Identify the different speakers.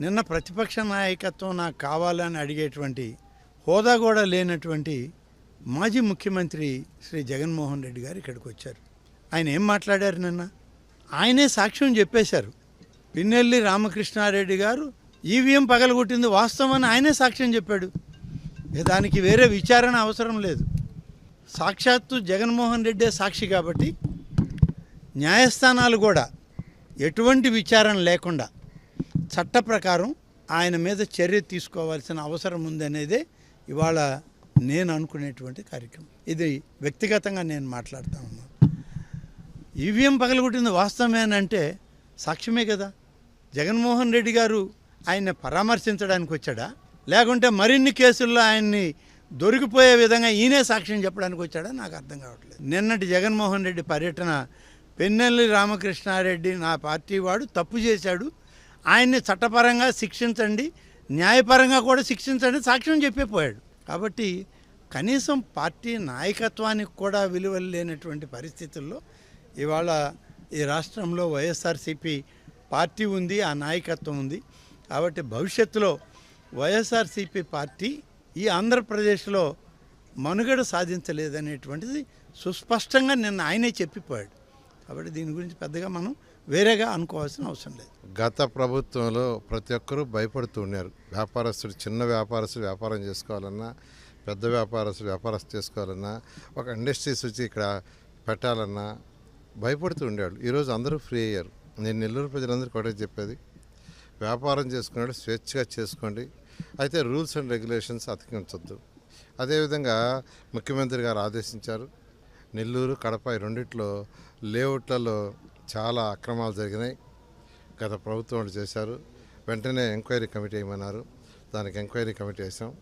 Speaker 1: నిన్న ప్రతిపక్ష నాయకత్వం నాకు కావాలని అడిగేటువంటి హోదా కూడా లేనటువంటి మాజీ ముఖ్యమంత్రి శ్రీ జగన్మోహన్ రెడ్డి గారు ఇక్కడికి వచ్చారు. ఆయన ఏం మాట్లాడారు నిన్న? ఆయనే సాక్ష్యం చెప్పేశారు. పిన్నెల్లి రామకృష్ణారెడ్డి గారు ఈవీఎం పగలగొట్టింది వాస్తవం అని ఆయనే సాక్ష్యం చెప్పాడు. దానికి వేరే విచారణ అవసరం లేదు. సాక్షాత్తు జగన్మోహన్ రెడ్డే సాక్షి కాబట్టి న్యాయస్థానాలు కూడా ఎటువంటి విచారణ లేకుండా చట్ట ప్రకారం ఆయన మీద చర్య తీసుకోవాల్సిన అవసరం ఉందనేదే ఇవాళ నేను అనుకునేటువంటి కార్యక్రమం. ఇది వ్యక్తిగతంగా నేను మాట్లాడుతా ఉన్నాను ఈవీఎం పగలగొట్టింది వాస్తవమేనంటే సాక్ష్యమే కదా. జగన్మోహన్ రెడ్డి గారు ఆయన్ని పరామర్శించడానికి వచ్చాడా? లేకుంటే మరిన్ని కేసుల్లో ఆయన్ని దొరికిపోయే విధంగా ఈయనే సాక్ష్యం చెప్పడానికి వచ్చాడా? నాకు అర్థం కావట్లేదు. నిన్నటి జగన్మోహన్ రెడ్డి పర్యటన పెన్నెల్లి రామకృష్ణారెడ్డి నా పార్టీ వాడు తప్పు చేశాడు ఆయన్ని చట్టపరంగా శిక్షించండి న్యాయపరంగా కూడా శిక్షించండి సాక్ష్యం చెప్పిపోయాడు కాబట్టి కనీసం పార్టీ నాయకత్వానికి కూడా విలువలు లేనటువంటి పరిస్థితుల్లో ఇవాళ ఈ రాష్ట్రంలో వైఎస్ఆర్సీపీ పార్టీ ఉంది ఆ నాయకత్వం ఉంది. కాబట్టి భవిష్యత్తులో వైఎస్ఆర్సీపీ పార్టీ ఈ ఆంధ్రప్రదేశ్లో మనుగడ సాధించలేదనేటువంటిది సుస్పష్టంగా నిన్న ఆయనే చెప్పిపోయాడు. కాబట్టి దీని గురించి పెద్దగా మనం వేరేగా అనుకోవాల్సిన అవసరం లేదు.
Speaker 2: గత ప్రభుత్వంలో ప్రతి ఒక్కరూ భయపడుతూ ఉన్నారు. వ్యాపారస్తుడు చిన్న వ్యాపారస్తుడు వ్యాపారం చేసుకోవాలన్నా పెద్ద వ్యాపారస్తుడు వ్యాపారస్తు చేసుకోవాలన్నా ఒక ఇండస్ట్రీస్ వచ్చి ఇక్కడ పెట్టాలన్నా భయపడుతూ ఉండేవాళ్ళు. ఈరోజు అందరూ ఫ్రీ అయ్యారు. నేను నెల్లూరు ప్రజలందరికీ ఒకటే చెప్పేది. వ్యాపారం చేసుకునేవాడు స్వేచ్ఛగా చేసుకోండి. అయితే రూల్స్ అండ్ రెగ్యులేషన్స్ అతికించొద్దు. అదేవిధంగా ముఖ్యమంత్రి గారు ఆదేశించారు. నెల్లూరు కడప ఈ రెండిట్లో లేఅవుట్లలో చాలా అక్రమాలు జరిగినాయి. గత ప్రభుత్వం వాళ్ళు చేశారు. వెంటనే ఎంక్వైరీ కమిటీ వేయమన్నారు. దానికి ఎంక్వైరీ కమిటీ వేసాం